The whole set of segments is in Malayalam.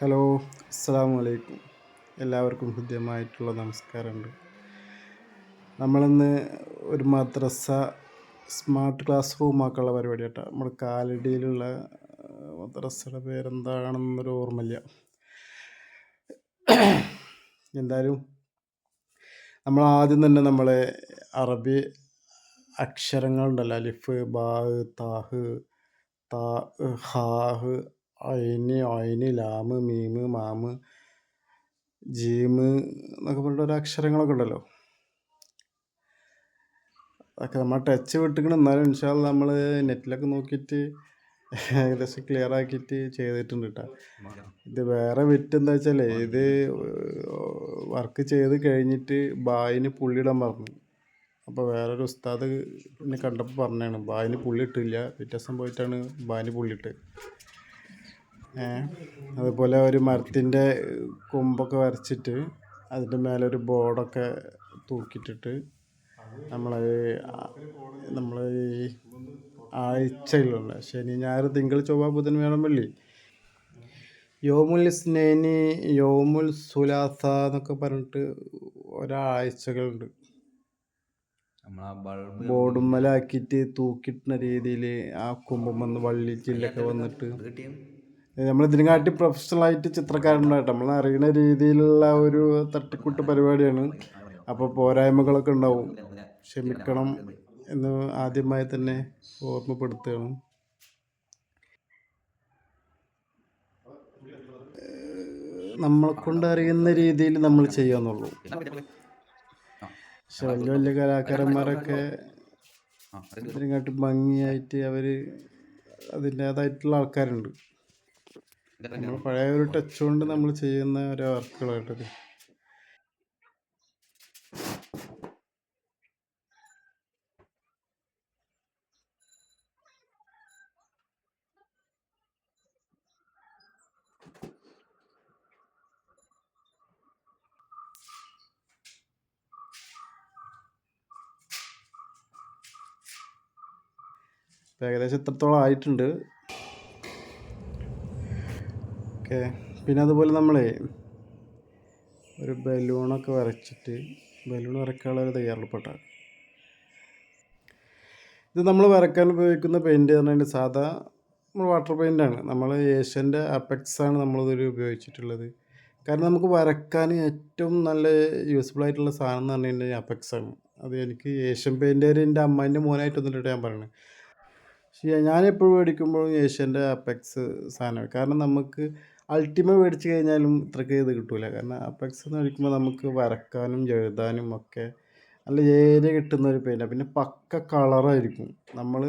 ഹലോ അസ്സാം വലൈക്കും എല്ലാവർക്കും ഹൃദ്യമായിട്ടുള്ള നമസ്കാരമുണ്ട്. നമ്മളിന്ന് ഒരു മദ്രസ സ്മാർട്ട് ക്ലാസ് റൂം ആക്കാനുള്ള പരിപാടി കേട്ടോ നമ്മുടെ കാലടിയിലുള്ള മദ്രസയുടെ പേരെന്താണെന്നൊരു ഓർമ്മയില്ല. എന്തായാലും നമ്മൾ ആദ്യം തന്നെ നമ്മളെ അറബി അക്ഷരങ്ങളുണ്ടല്ലോ. അലിഫ് ബാഹ് താഹ് താ ഹാഹ് ഐന് ഐന് ലാമ് മീമ് മാമ് ജീമ് എന്നൊക്കെ പറഞ്ഞിട്ട് ഒരു അക്ഷരങ്ങളൊക്കെ ഉണ്ടല്ലോ. അതൊക്കെ നമ്മൾ ടച്ച് വിട്ടിക്കണം എന്നാലും ഇൻഷാൽ നമ്മൾ നെറ്റിലൊക്കെ നോക്കിയിട്ട് ഏകദേശം ക്ലിയർ ആക്കിയിട്ട് ചെയ്തിട്ടുണ്ട് കേട്ടോ. ഇത് വേറെ വിറ്റ് എന്താ വെച്ചാൽ ഇത് വർക്ക് ചെയ്ത് കഴിഞ്ഞിട്ട് ബായിന് പുള്ളിയിടാൻ പറഞ്ഞു. അപ്പോൾ വേറൊരു ഉസ്താദ് എന്നെ കണ്ടപ്പോൾ പറഞ്ഞാണ് ബായിന് പുള്ളി ഇട്ടില്ല. പിറ്റേ ദിവസം പോയിട്ടാണ് ബായിന് പുള്ളിയിട്ട് അതുപോലെ ഒരു മരത്തിന്റെ കൊമ്പൊക്കെ വരച്ചിട്ട് അതിന്റെ മേലെ ഒരു ബോർഡൊക്കെ തൂക്കിയിട്ടിട്ട് നമ്മൾ നമ്മൾ ഈ ആഴ്ചയിലുള്ള ശനി ഞായർ തിങ്കൾ ചൊവ്വ ബുധൻ വേണം വെള്ളി. യോമുൽ സ്നേനി യോമുൽ സുലാസ എന്നൊക്കെ പറഞ്ഞിട്ട് ഒരാഴ്ചകളുണ്ട്. ബോർഡുമ്മലാക്കിയിട്ട് തൂക്കിട്ടുന്ന രീതിയിൽ ആ കുമ്പം വന്ന് വള്ളി ചില്ലൊക്കെ വന്നിട്ട് നമ്മൾ ഇതിനെക്കാട്ടി പ്രൊഫഷണൽ ആയിട്ട് ചിത്രക്കാരുണ്ടായിട്ട് നമ്മൾ അറിയുന്ന രീതിയിലുള്ള ഒരു തട്ടിക്കൂട്ട് പരിപാടിയാണ്. അപ്പോൾ പോരായ്മകളൊക്കെ ഉണ്ടാവും. ക്ഷമിക്കണം എന്ന് ആദ്യമായി തന്നെ ഓർമ്മപ്പെടുത്തുകയാണ്. നമ്മളെ കൊണ്ട് അറിയുന്ന രീതിയിൽ നമ്മൾ ചെയ്യാന്നുള്ളൂ. പക്ഷെ വലിയ വലിയ കലാകാരന്മാരൊക്കെ ഇതിനെക്കാട്ടി ഭംഗിയായിട്ട് അവർ അതിന്റേതായിട്ടുള്ള ആൾക്കാരുണ്ട്. നമ്മൾ പഴയ ഒരു ടച്ച് കൊണ്ട് നമ്മൾ ചെയ്യുന്ന ഒരു വർക്കുകളായിട്ടത് ഇപ്പം ഏകദേശം ഇത്രത്തോളം ആയിട്ടുണ്ട്? ഓക്കെ. പിന്നെ അതുപോലെ നമ്മളെ ഒരു ബലൂണൊക്കെ വരച്ചിട്ട് ബലൂൺ വരക്കാനുള്ള ഒരു ഇത് നമ്മൾ വരക്കാൻ ഉപയോഗിക്കുന്ന പെയിന്റ് പറഞ്ഞാൽ സാധാ നമ്മൾ വാട്ടർ പെയിന്റാണ് നമ്മൾ ഏഷ്യന്റെ അപ്പെക്സ് ആണ് നമ്മളിതൊരു ഉപയോഗിച്ചിട്ടുള്ളത്. കാരണം നമുക്ക് വരക്കാൻ ഏറ്റവും നല്ല യൂസ്ഫുൾ ആയിട്ടുള്ള സാധനം എന്ന് പറഞ്ഞു കഴിഞ്ഞാൽ അപ്പെക്സാണ് ആണ്. അത് എനിക്ക് ഏഷ്യൻ പെയിന്റുകാർ എന്റെ അമ്മേന്റെ മോനായിട്ട് വന്നിട്ട് ഞാൻ പറയുന്നത് പക്ഷേ ഞാനെപ്പോഴും മേടിക്കുമ്പോഴും ഏഷ്യന്റെ അപ്പെക്സ് സാധനമാണ്. കാരണം നമുക്ക് അൾട്ടിമ മേടിച്ച് കഴിഞ്ഞാലും ഇത്രയ്ക്ക് ഇത് കിട്ടൂല. കാരണം അപ്പെക്സ് എന്ന് മേടിക്കുമ്പോൾ നമുക്ക് വരക്കാനും എഴുതാനും ഒക്കെ നല്ല ഏരിയ കിട്ടുന്ന ഒരു പെയിന്റാണ് പിന്നെ പക്ക കളറായിരിക്കും നമ്മൾ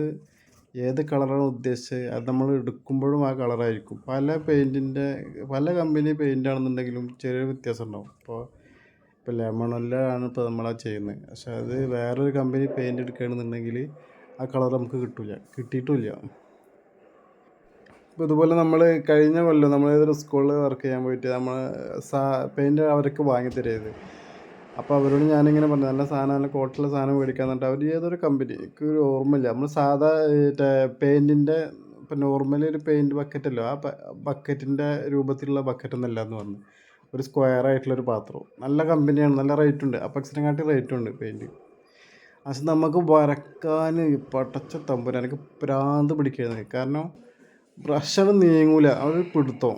ഏത് കളറാണ് ഉദ്ദേശിച്ചത് അത് നമ്മൾ എടുക്കുമ്പോഴും ആ കളറായിരിക്കും പല പെയിന്റിന്റെ പല കമ്പനി പെയിന്റ് ആണെന്നുണ്ടെങ്കിലും ചെറിയ വ്യത്യാസം ഉണ്ടാവും. ഇപ്പോൾ ഇപ്പോൾ ലെമണല്ലാണ് ഇപ്പോൾ നമ്മളാ ചെയ്യുന്നത്. പക്ഷെ അത് വേറൊരു കമ്പനി പെയിന്റ് എടുക്കുകയാണെന്നുണ്ടെങ്കിൽ ആ കളർ നമുക്ക് കിട്ടില്ല കിട്ടിയിട്ടുമില്ല ഇതുപോലെ നമ്മൾ കഴിഞ്ഞ കൊല്ലം നമ്മൾ ഏതൊരു സ്കൂളിൽ വർക്ക് ചെയ്യാൻ പോയിട്ട് നമ്മൾ സാ പെയിന്റ് അവർക്ക് വാങ്ങി തരരുത് അപ്പോൾ അവരോട് ഞാനിങ്ങനെ പറഞ്ഞു നല്ല സാധനം നല്ല കോട്ടിലെ സാധനം മേടിക്കാൻ എന്നിട്ട് അവർ ഏതൊരു കമ്പനി എനിക്ക് ഒരു ഓർമ്മയില്ല. നമ്മൾ സാധാ പെയിന്റിന്റെ ഇപ്പം നോർമലി ഒരു പെയിന്റ് ബക്കറ്റല്ലോ ആ ബക്കറ്റിന്റെ രൂപത്തിലുള്ള ബക്കറ്റ് എന്ന് പറഞ്ഞു. ഒരു സ്ക്വയർ ആയിട്ടുള്ളൊരു പാത്രവും. നല്ല കമ്പനിയാണ് നല്ല റേറ്റ് ഉണ്ട്. അപ്പക്സിനെക്കാട്ടി റേറ്റ് ഉണ്ട് പെയിന്റ് പക്ഷെ നമുക്ക് വരക്കാൻ പടച്ച തമ്പുരാനൊക്കെ പ്രാന്ത് പിടിക്കുന്നത് കാരണം ബ്രഷാണ് നീങ്ങൂല. അവർ പിടുത്തം.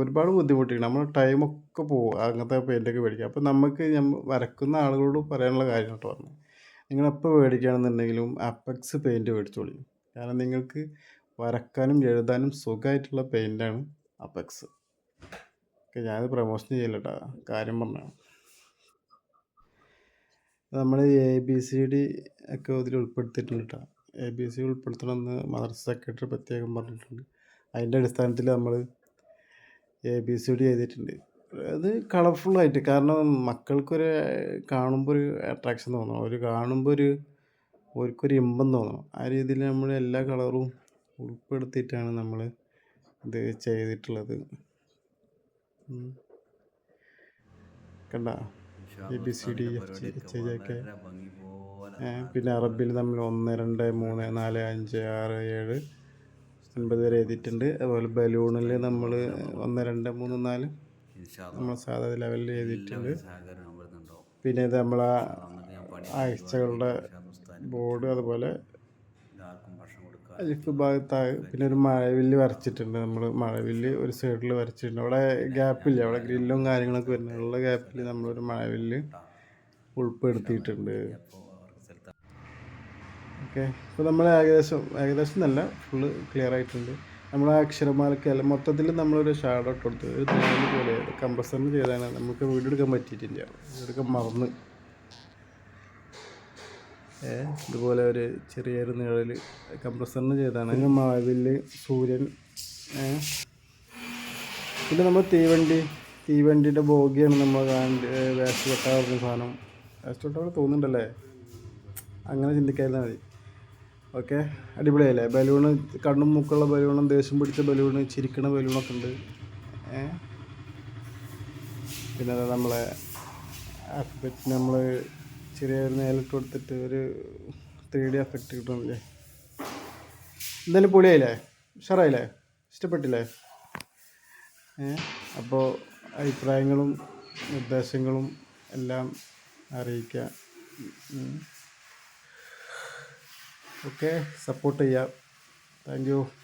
ഒരുപാട് ബുദ്ധിമുട്ടിക്കണം നമ്മൾ ടൈമൊക്കെ പോകും അങ്ങനത്തെ പെയിന്റൊക്കെ മേടിക്കുക അപ്പോൾ നമുക്ക് വരക്കുന്ന ആളുകളോട് പറയാനുള്ള കാര്യം കേട്ടോ പറഞ്ഞു. നിങ്ങളെപ്പോൾ മേടിക്കുകയാണെന്നുണ്ടെങ്കിലും അപ്പക്സ് പെയിന്റ് മേടിച്ചോളി. കാരണം നിങ്ങൾക്ക് വരക്കാനും എഴുതാനും സുഖമായിട്ടുള്ള പെയിന്റാണ് അപ്പക്സ് ഓക്കെ ഞാനത് പ്രൊമോഷൻ ചെയ്യില്ല കേട്ടോ കാര്യം പറഞ്ഞാണ് നമ്മൾ എ ബി സി ഡി ഒക്കെ ഇതിൽ ഉൾപ്പെടുത്തിയിട്ടുണ്ട് കേട്ടോ. എ ബി സി ഉൾപ്പെടുത്തണമെന്ന് മദർസ സെക്രട്ടറി പ്രത്യേകം പറഞ്ഞിട്ടുണ്ട്. അതിന്റെ അടിസ്ഥാനത്തിൽ നമ്മൾ എ ബി സി ഡി എഴുതിയിട്ടുണ്ട്. അത് കളർഫുള്ളായിട്ട് കാരണം മക്കൾക്കൊരു കാണുമ്പോൾ ഒരു അട്രാക്ഷൻ തോന്നണം. ഒരു കാണുമ്പോൾ ഒരു അവർക്കൊരു ഇമ്പം തോന്നണം. ആ രീതിയിൽ നമ്മൾ എല്ലാ കളറും ഉൾപ്പെടുത്തിയിട്ടാണ് നമ്മൾ ഇത് ചെയ്തിട്ടുള്ളത്. കണ്ട? A B C D F G H I പിന്നെ അറബിയിൽ നമ്മൾ ഒന്ന് രണ്ട് മൂന്ന് നാല് അഞ്ച് ആറ് ഏഴ് ഒൻപത് വരെ എഴുതിയിട്ടുണ്ട്. അതുപോലെ ബലൂണിൽ നമ്മൾ ഒന്ന് രണ്ട് മൂന്ന് നാല് നമ്മൾ സാധാ ലെവലിൽ എഴുതിയിട്ടുണ്ട്. പിന്നെ ഇത് നമ്മളെ ആഴ്ചകളുടെ ബോർഡ് അതുപോലെ അലിഫ് ഭാഗത്തായി പിന്നെ ഒരു മഴവില്ല് വരച്ചിട്ടുണ്ട് നമ്മൾ. മഴവില്ല് ഒരു സൈഡിൽ വരച്ചിട്ടുണ്ട്. അവിടെ ഗ്യാപ്പില്ല. അവിടെ ഗ്രില്ലും കാര്യങ്ങളൊക്കെ വരുന്നുള്ള ഗ്യാപ്പിൽ നമ്മളൊരു മഴവില്ല് ഉൾപ്പെടുത്തിയിട്ടുണ്ട്. ഓക്കെ. ഇപ്പോൾ നമ്മൾ ഏകദേശം ഏകദേശം നല്ല ഫുള്ള് ക്ലിയർ ആയിട്ടുണ്ട്. നമ്മൾ ആ അക്ഷരമാലയ്ക്ക് അല്ല മൊത്തത്തിൽ നമ്മളൊരു ഷാഡോ ഇട്ട് കൊടുത്തു ഒരു തേങ്ങ പോലെ കമ്പസറിന് ചെയ്താണ് നമുക്ക് വീട് എടുക്കാൻ പറ്റിയിട്ടില്ല. എടുക്കാൻ മറന്ന്. ഇതുപോലെ ഒരു ചെറിയൊരു നിഴൽ കംപ്രസറിന് ചെയ്താണ് പിന്നെ മാവിൽ സൂര്യൻ പിന്നെ നമ്മൾ തീവണ്ടി തീവണ്ടിയുടെ ബോഗിയാണ് നമ്മൾ വേസ്റ്റ് വെട്ടാറുള്ള സാധനം. വേസ്റ്റ് കൊട്ട തോന്നുന്നുണ്ടല്ലേ? അങ്ങനെ ചിന്തിക്കാതിരുന്നാൽ മതി. ഓക്കെ. അടിപൊളിയല്ലേ? ബലൂണ് കണ്ണും മൂക്കുള്ള ബലൂണും ദേഷ്യം പിടിച്ച ബലൂണ് ചിരിക്കണ ബലൂണൊക്കെ ഉണ്ട്. പിന്നെ നമ്മളെ അഫക്റ്റ് നമ്മൾ ചെറിയൊരു നേരിട്ട് കൊടുത്തിട്ട് ഒരു ത്രീ ഡി എഫക്റ്റ് കിട്ടുന്നില്ലേ എന്തായാലും പൊളിയായില്ലേ? ഉഷാറായില്ലേ? ഇഷ്ടപ്പെട്ടില്ലേ? അപ്പോൾ അഭിപ്രായങ്ങളും നിർദ്ദേശങ്ങളും എല്ലാം അറിയിക്കുക. ഓക്കെ സപ്പോർട്ട് ചെയ്യാം. താങ്ക്